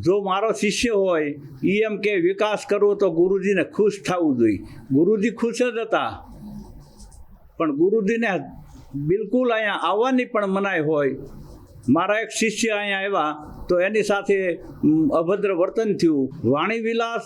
જો મારો શિષ્ય હોય એ એમ કે વિકાસ કરવો તો ગુરુજીને ખુશ થવું જોઈએ. ગુરુજી ખુશ જ હતા. પણ ગુરુજીને બિલકુલ અહીંયા આવવાની પણ મનાઈ હોય. મારા એક શિષ્ય અહીંયા આવ્યા, તો એની સાથે અભદ્ર વર્તન થયું. વાણી વિલાસ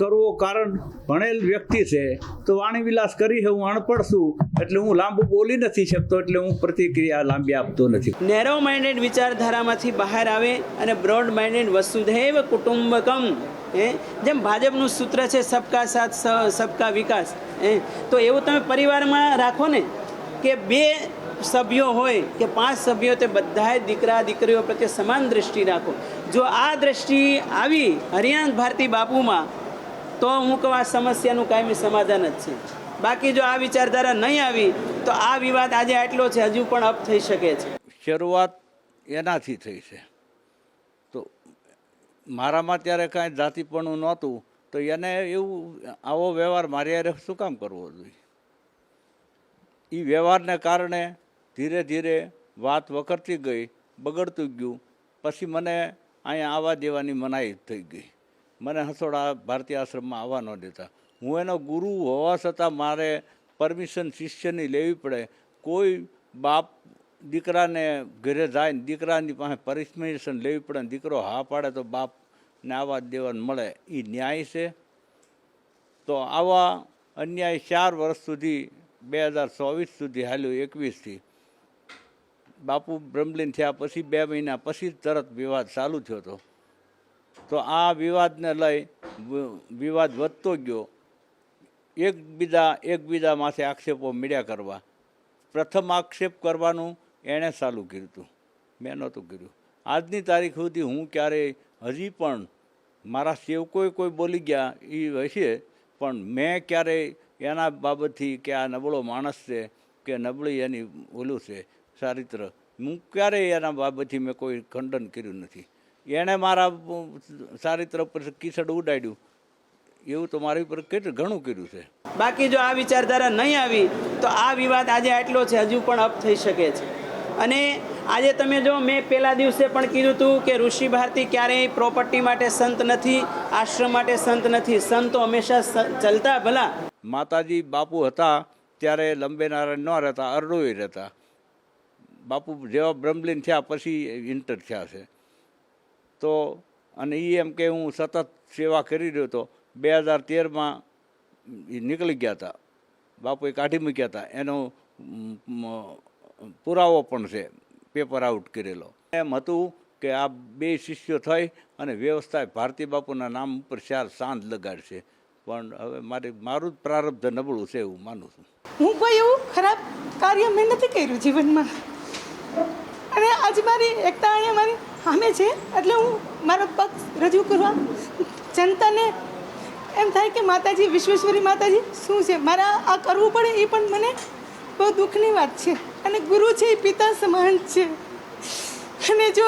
કરવો કારણ ભણેલ વ્યક્તિ છે, તો વાણી વિલાસ કરી હું અણપડ છું, એટલે હું લાંબુ બોલી નથી શકતો, એટલે હું પ્રતિક્રિયા લાંબી આપતો નથી. નેરો માઇન્ડેડ વિચારધારામાંથી બહાર આવે અને બ્રોડ માઇન્ડેડ વસુધૈવ કુટુંબકમ, હે? જેમ ભાજપનું સૂત્ર છે, સબકા સાથ સબકા વિકાસ હે? તો એવું તમે પરિવારમાં રાખો ને, કે બે સભ્યો હોય કે પાંચ સભ્યો તે બધાય દીકરા, દીકરીઓ પ્રત્યે સમાન દ્રષ્ટિ રાખો. જો આ દ્રષ્ટિ આવી હરિયાણ ભારતી બાપુમાં, તો હું કહું આ સમસ્યાનું કાયમી સમાધાન જ છે. બાકી જો આ વિચારધારા નહીં આવી, તો આ વિવાદ આજે આટલો છે, હજુ પણ અપ થઈ શકે છે. શરૂઆત એનાથી થઈ છે. તો મારામાં ત્યારે કાંઈ જાતિપણું નહોતું, તો એને એવું આવો વ્યવહાર મારી યારે શું કામ કરવો જોઈએ? એ વ્યવહારને કારણે ધીરે ધીરે વાત વકરતી ગઈ, બગડતું ગયું. પછી મને અહીંયા આવવા દેવાની મનાઈ થઈ ગઈ. મને હસોડા ભારતીય આશ્રમમાં આવવા ન દેતા. હું એનો ગુરુ હોવા છતાં મારે પરમિશન શિષ્યની લેવી પડે. કોઈ બાપ દીકરાને ઘરે જાય ને દીકરાની પાસે પરમિશન લેવી પડે ને દીકરો હા પાડે તો બાપને આવવા દેવાને મળે. એ ન્યાય છે. તો આવા અન્યાય ચાર વર્ષ સુધી, બે હજાર ચોવીસ સુધી હાલ્યું, એકવીસથી. બાપુ બ્રહ્મલીન થયા પછી બે મહિના પછી તરત વિવાદ ચાલુ થયો હતો. તો આ વિવાદને લઈ વિવાદ વધતો ગયો. એકબીજા એકબીજા માથે આક્ષેપો મળ્યા કરવા. પ્રથમ આક્ષેપ કરવાનું એણે ચાલુ કર્યું હતું. મેં નહોતું કર્યું. આજની તારીખ સુધી હું ક્યારેય હજી પણ મારા સેવકોએ કોઈ બોલી ગયા એ હશે, પણ મેં ક્યારેય એના બાબતથી કે આ નબળો માણસ છે, કે નબળી એની ઓલું છે ચારિત્ર. હું ક્યારેય એના બાબતથી મેં કોઈ ખંડન કર્યું નથી. એણે મારા ચારિત્ર પર કિસડ ઉડાડ્યું. એવું તો મારી પર કેટલું ઘણું કર્યું છે. બાકી જો આ વિચારધારા નહીં આવી તો આ વિવાદ આજે આટલો છે હજુ પણ અપ થઈ શકે છે. અને આજે તમે જો મેં પહેલા દિવસે પણ કીધું હતું કે ઋષિ ભારતી ક્યારેય પ્રોપર્ટી માટે સંત નથી આશ્રમ માટે સંત નથી. સંતો હંમેશા ચલતા ભલા. માતાજી બાપુ હતા ત્યારે લંબે નારાયણ ન રહેતા અરડોય રહેતા. બાપુ જેવા બ્રહ્મલીન થયા પછી ઇન્ટર થયા છે. તો અને એ એમ કે હું સતત સેવા કરી રહ્યો હતો. બે હજાર તેરમાં એ નીકળી ગયા હતા. બાપુએ કાઢી મૂક્યા હતા. એનો પુરાવો પણ છે પેપર આઉટ કરેલો. એમ હતું કે આ બે શિષ્યો થઈ અને વ્યવસ્થાએ ભારતી બાપુના નામ ઉપર ચાર સાંજ લગાડશે. પણ હવે મારે, મારું જ પ્રારબ્ધ નબળું છે એવું માનું છું. હું કોઈ એવું ખરાબ કાર્ય મેં નથી કર્યું જીવનમાં. અને આજે મારી એકતા અહીંયા મારી સામે છે, એટલે હું મારો પક્ષ રજૂ કરવા જનતાને એમ થાય કે માતાજી, વિશ્વેશ્વરી માતાજી, શું છે? મારા આ કરવું પડે એ પણ મને બહુ દુઃખની વાત છે. અને ગુરુ છે એ પિતા સમાન છે. અને જો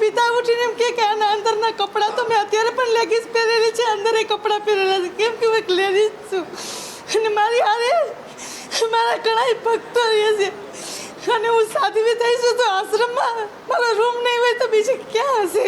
પિતા ઉઠીને એમ કે આના અંદરના કપડાં તો મેં અત્યારે પણ લેગીસ પહેરેલી છે, અંદર એ કપડાં પહેરેલા છે, કેમ કે હું એક લેડીઝ છું. અને મારી હારે મારા ઘણા ભક્તો રહે છે. અને હું સાધ્વી થઈશું તો આશ્રમમાં મારો રૂમ નહીં હોય તો બીજે ક્યાં હશે?